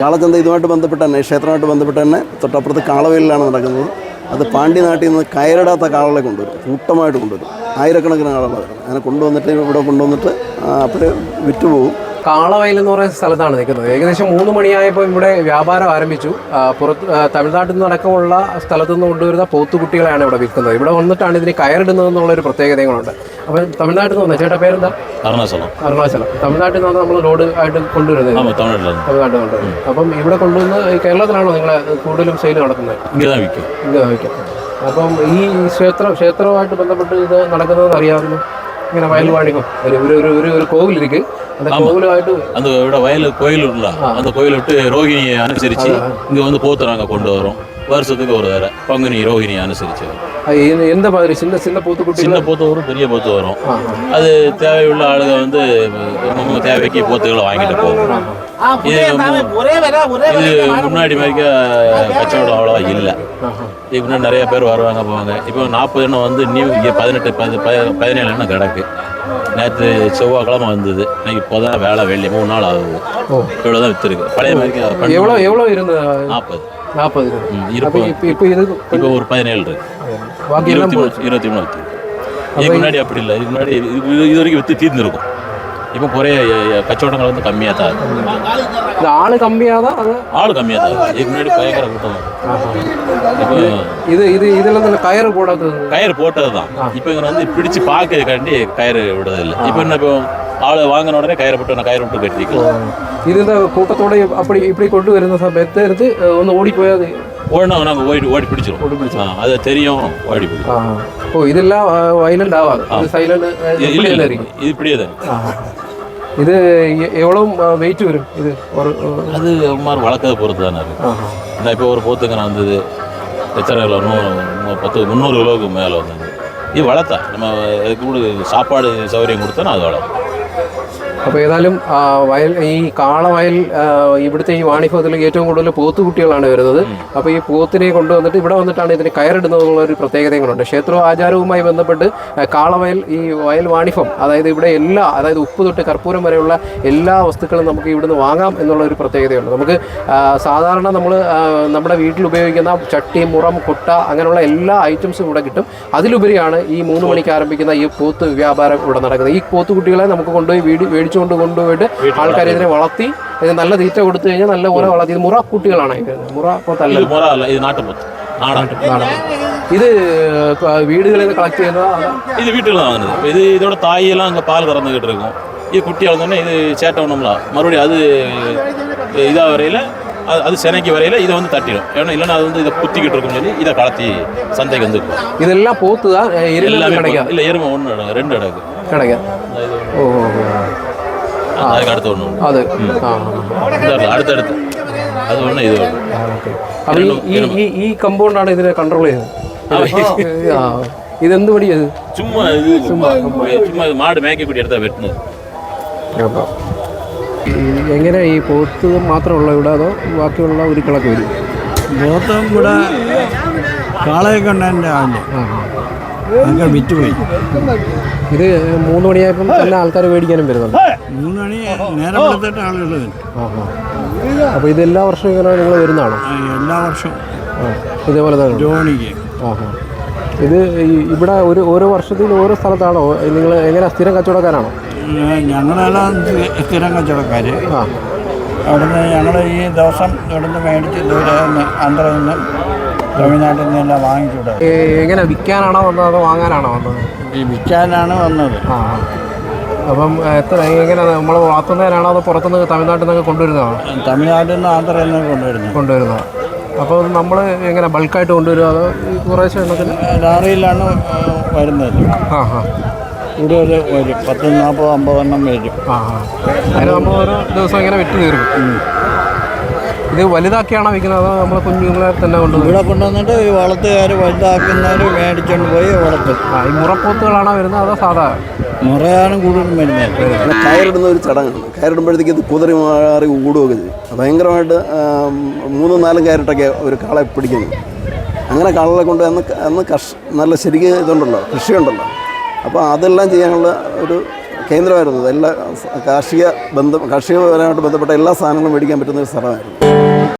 കാളച്ചന്ത ഇതുമായിട്ട് ബന്ധപ്പെട്ട് തന്നെ ക്ഷേത്രമായിട്ട് ബന്ധപ്പെട്ട് തന്നെ തൊട്ടപ്പുറത്ത് കാളവയിലാണ് നടക്കുന്നത്. അത് പാണ്ഡ്യ നാട്ടിൽ നിന്ന് കയറിടാത്ത കാളകളെ കൊണ്ടുവരും കൂട്ടമായിട്ട് കൊണ്ടുവരും. ആയിരക്കണക്കിന് കാളകളെ വരുന്നത് അങ്ങനെ കൊണ്ടുവന്നിട്ട് ഇവിടെ കൊണ്ടുവന്നിട്ട് അപ്പോൾ വിറ്റുപോകും. കാളവയൽ എന്ന് പറയുന്ന സ്ഥലത്താണ് നിൽക്കുന്നത്. ഏകദേശം മൂന്ന് മണിയായപ്പോൾ ഇവിടെ വ്യാപാരം ആരംഭിച്ചു. പുറത്ത് തമിഴ്നാട്ടിൽ നിന്നടക്കമുള്ള സ്ഥലത്തു നിന്ന് കൊണ്ടുവരുന്ന പോത്തുകുട്ടികളെയാണ് ഇവിടെ വിൽക്കുന്നത്. ഇവിടെ വന്നിട്ടാണ് ഇതിന് കയറിടുന്നത് എന്നുള്ള ഒരു പ്രത്യേകതകളുണ്ട്. അപ്പം തമിഴ്നാട്ടിൽ നിന്ന് ചേട്ടാ പേരെന്താ? അരുണാചലം. അരുണാചലം. തമിഴ്നാട്ടിൽ നിന്ന് നമ്മൾ റോഡ് ആയിട്ട് കൊണ്ടുവരുന്നത്. തമിഴ്നാട്ടിൽ നിന്ന്. അപ്പം ഇവിടെ കൊണ്ടുവന്ന് കേരളത്തിലാണോ നിങ്ങൾ കൂടുതലും സെയിൽ നടക്കുന്നത്? വിൽക്കും. അപ്പം ഈ ക്ഷേത്രം ക്ഷേത്രവുമായിട്ട് ബന്ധപ്പെട്ട് ഇത് നടക്കുന്നതെന്ന് അറിയാമായിരുന്നു? ഇങ്ങനെ വയൽ ஒரு ஒரு ഒരു ഒരു ഒരു കോവിൽ ഇരിക്കും. அந்த கோவிலாயிட்டு அந்த விட வயல் கோயில் இருக்கலாம் அந்த கோயிலை விட்டு ரோகிணியை அனுசரித்து இங்கே வந்து போத்துறாங்க கொண்டு வரோம் வருஷத்துக்கு ஒரு தடவை. பங்குனி ரோகிணியை அனுசரித்து வரும் எந்த- மாதிரி? சின்ன சின்ன பூத்துக்குட்டி சின்ன போத்து வரும் பெரிய போத்து வரும். அது தேவையுள்ள ஆளுங்க வந்து நம்ம தேவைக்கு போத்துகளை வாங்கிட்டு போகும். இது முன்னாடி மாதிரிக்க கச்சவடம் அவ்வளோவா இல்லை. இப்போ நிறைய பேர் வருவாங்க போவாங்க. இப்போ நாற்பது எண்ணம் வந்து நியூ இங்கே பதினெட்டு பதி பதி- பதினேழு எண்ணம் கிடக்கு. நேற்று செவ்வாய்க்கிழமை வந்தது. இன்னைக்கு இப்போ தான் வேலை வெள்ளி மூணு நாள் ஆகுது. இவ்வளோ தான் விற்றுருக்கு பழைய மாதிரி எவ்வளோ எவ்வளோ இருந்தது? நாற்பது. நாற்பது இருப்போம் இப்போ இது இப்போ ஒரு பதினேழு இருக்கு. இருபத்தி மூணு இருபத்தி மூணு விற்று இதுக்கு முன்னாடி அப்படி இல்லை. இதுக்கு முன்னாடி இது வரைக்கும் விற்று தீர்ந்துருக்கும். இப்போ குறைய கச்சவடங்கள் வந்து கம்மியாக தான் ஆள் கம்மியாக தான் ஆள் கம்மியாக தான் இதுக்கு முன்னாடி பயங்கர கூட்டம். இது இது இதுல இந்த கயிறு போடாது கயிறு போட்டது தான் இப்போ இவங்க வந்து பிடிச்சு பார்க்கறதுக்காண்டி கயிறு விடுறதில்லை. இப்போ என்ன இப்போ ஆள் வாங்கின உடனே கயிறு போட்டு நான் கயிறு விட்டு கட்டிக்கலாம். இது இந்த கூட்டத்தோட அப்படி இப்படி கொண்டு வருந்த சமயத்தை எடுத்து ஒன்று ஓடி போயாது ஓடினா நாங்கள் ஓடி ஓடி பிடிச்சிடும் ஓடி பிடிச்சோம் அது தெரியும் ஓடி பிடிச்சோம் ஓ இதெல்லாம் வைலண்ட் ஆகாது சைலண்ட் இப்படியே தான் ഇത് எ- எவ்வளவு வெயிட் வரும்? இது ஒரு அது மாதிரி வளர்க்கறத பொறுத்து தானே இருக்கு. இந்த இப்போ ஒரு போத்துக்கு நான் வந்தது எத்தனை கிலோ நூறு பத்து முந்நூறு கிலோவுக்கு மேலே வந்தது. இது வளர்த்தா நம்ம அதுக்கு கூட சாப்பாடு சௌகரியம் கொடுத்தா அது வளரும் അപ്പോൾ ഏതായാലും വയൽ ഈ കാളവയൽ ഇവിടുത്തെ ഈ വാണിഭത്തിൽ ഏറ്റവും കൂടുതൽ പോത്തുകുട്ടികളാണ് വരുന്നത്. അപ്പോൾ ഈ പോത്തിനെ കൊണ്ടുവന്നിട്ട് ഇവിടെ വന്നിട്ടാണ് ഇതിന് കയറിടുന്നത് എന്നുള്ള ഒരു പ്രത്യേകതകളുണ്ട് ക്ഷേത്ര ആചാരവുമായി ബന്ധപ്പെട്ട് കാളവയൽ ഈ വയൽ വാണിഭം അതായത് ഇവിടെ എല്ലാ അതായത് ഉപ്പ് തൊട്ട് കർപ്പൂരം വരെയുള്ള എല്ലാ വസ്തുക്കളും നമുക്ക് ഇവിടുന്ന് വാങ്ങാം എന്നുള്ള ഒരു പ്രത്യേകതയുണ്ട്. നമുക്ക് സാധാരണ നമ്മൾ നമ്മുടെ വീട്ടിൽ ഉപയോഗിക്കുന്ന ചട്ടി മുറം കൊട്ട അങ്ങനെയുള്ള എല്ലാ ഐറ്റംസും ഇവിടെ കിട്ടും. അതിലുപരിയാണ് ഈ മൂന്ന് മണിക്ക് ആരംഭിക്കുന്ന ഈ പോത്ത് വ്യാപാരം ഇവിടെ നടക്കുന്നത്. ഈ പോത്തുകുട്ടികളെ നമുക്ക് കൊണ്ടുപോയി വീട് മേടിച്ചുകൊണ്ട് കൊണ്ടുപോയിട്ട് ആൾക്കാർ ഇതിനെ വളർത്തി ഇത് നല്ല തീറ്റ കൊടുത്തു കഴിഞ്ഞാൽ നല്ല പോലെ വളർത്തി ഇത് മുറ കുട്ടികളാണ്. മുറ പോത്തല്ല ഇത് വീടുകളിൽ നിന്ന് കളക്ട് ചെയ്യുന്നതാണ് ഇത് வீட்டுல வாங்குறது இது இதோட தாயெல்லாம் அங்கே பால் கறந்துக்கிட்டு இருக்கும் இது குட்டி வளர்ந்தோடனே இது சேட்டை ஒன்றும்ல மறுபடியும் அது இதாக வரையில் அது அது சினைக்கு வரையில் இதை வந்து தட்டிடும் ஏன்னா இல்லைன்னா அது வந்து இதை குத்திக்கிட்டு இருக்கும் சொல்லி இதை கலத்தி சந்தைக்கு வந்து இதெல்லாம் போத்து தான் எல்லாமே கிடைக்கும் இல்லை எருமை ஒன்று ரெண்டு இடக்கு கிடைக்கும் ஓ അടുത്ത് ഇത് ഈ ഇതിനെ കൺട്രോൾ ചെയ്തത്. ഇതെന്ത് പടിയത് ചുമ്മാ ചുമ്മാ ചുമ്മാ എങ്ങനെ ഈ പോത്ത് മാത്രമുള്ള ഇവിടെ അതോ ബാക്കിയുള്ള ഉരുക്കളൊക്കെ വരും? പോത്തും ഇവിടെ കാളയൊക്കെ ഉണ്ടായിട്ട് അങ്ങ് വിറ്റുപോയി ഇത് മൂന്ന് മണിയായപ്പം തന്നെ ആൾക്കാർ മേടിക്കാനും വരുന്നുണ്ട്. മൂന്ന് മണി നേരം എടുത്തിട്ട് ആളുകൾ വരും. അപ്പോൾ ഇത് എല്ലാ വർഷവും ഇങ്ങനെ നിങ്ങൾ വരുന്നതാണോ? എല്ലാ വർഷവും. ഇതേപോലെ തന്നെ. ഇത് ഇവിടെ ഒരു ഓരോ വർഷത്തിൽ ഓരോ സ്ഥലത്താണോ? നിങ്ങൾ എങ്ങനെ സ്ഥിരം കച്ചവടക്കാരാണോ? ഞങ്ങളെല്ലാം സ്ഥി- സ്ഥിരം കച്ചവടക്കാർ അവിടുന്ന് ഞങ്ങൾ ഈ ദിവസം ഇവിടുന്ന് മേടിച്ച് ദൂരെ അന്തരം ആന്ധ്രയിൽ നിന്ന് തമിഴ്നാട്ടിൽ നിന്നെല്ലാം വാങ്ങിച്ചുവിടെ എങ്ങനെ വിൽക്കാനാണോ വന്നത് അതോ വാങ്ങാനാണോ വന്നത്? ഈ വിൽക്കാനാണ് വന്നത്. ആ. അപ്പം എത്ര എങ്ങനെ നമ്മൾ വളർത്തുന്നതിനാണോ അതോ പുറത്തുനിന്ന് തമിഴ്നാട്ടിൽ നിന്നൊക്കെ കൊണ്ടുവരുന്നതാണോ? തമിഴ്നാട്ടിൽ നിന്ന് ആന്ധ്രയിൽ നിന്ന് കൊണ്ടുവരുന്നത്. കൊണ്ടുവരുന്നത്. അപ്പോൾ നമ്മൾ എങ്ങനെ ബൾക്കായിട്ട് കൊണ്ടുവരുമോ അതോ ഈ കുറേശ്ശെ എണ്ണത്തിന്? ലാറിയിലാണ് വരുന്നത്. ആ ആ. കൂടുതൽ വരും പത്ത് നാൽപ്പത് അമ്പതെണ്ണം വരും. ആ ആ. അതിന് നമ്മൾ ഓരോ ദിവസം ഇങ്ങനെ വിറ്റ് തീർക്കും. ഇത് വലുതാക്കിയാണോ വിൽക്കുന്നത്? അതോ നമ്മൾ കുഞ്ഞുങ്ങളെ തന്നെ കൊണ്ടു ഇവിടെ കൊണ്ടുവന്നിട്ട് ഈ വളർത്തുകാർ വലുതാക്കുന്നവർ മേടിച്ചുകൊണ്ട് പോയി വളർത്തും ആ ഈ മുറപ്പോത്തുകളാണോ വരുന്നത് അതോ സാധാ? മുറയാണ് കൂടുതലും വരുന്നത്. കയറിടുന്ന ഒരു ചടങ്ങാണ്. കയറിടുമ്പോഴത്തേക്ക് ഇത് കുതിരി മാറി ഓടുകയൊക്കെ ചെയ്യും. ഭയങ്കരമായിട്ട് മൂന്നും നാലും കയറിട്ടൊക്കെ ഒരു കാളെ പിടിക്കുന്നു. അങ്ങനെ കാളകളെ കൊണ്ട് അന്ന് അന്ന് കർഷ നല്ല ശരിക്ക് ഇതുണ്ടല്ലോ കൃഷിയുണ്ടല്ലോ. അപ്പോൾ അതെല്ലാം ചെയ്യാനുള്ള ഒരു കേന്ദ്രമായിരുന്നു. എല്ലാ കാർഷിക ബന്ധം കാർഷികപരമായിട്ട് ബന്ധപ്പെട്ട എല്ലാ സാധനങ്ങളും മേടിക്കാൻ പറ്റുന്ന ഒരു സ്ഥലമായിരുന്നു.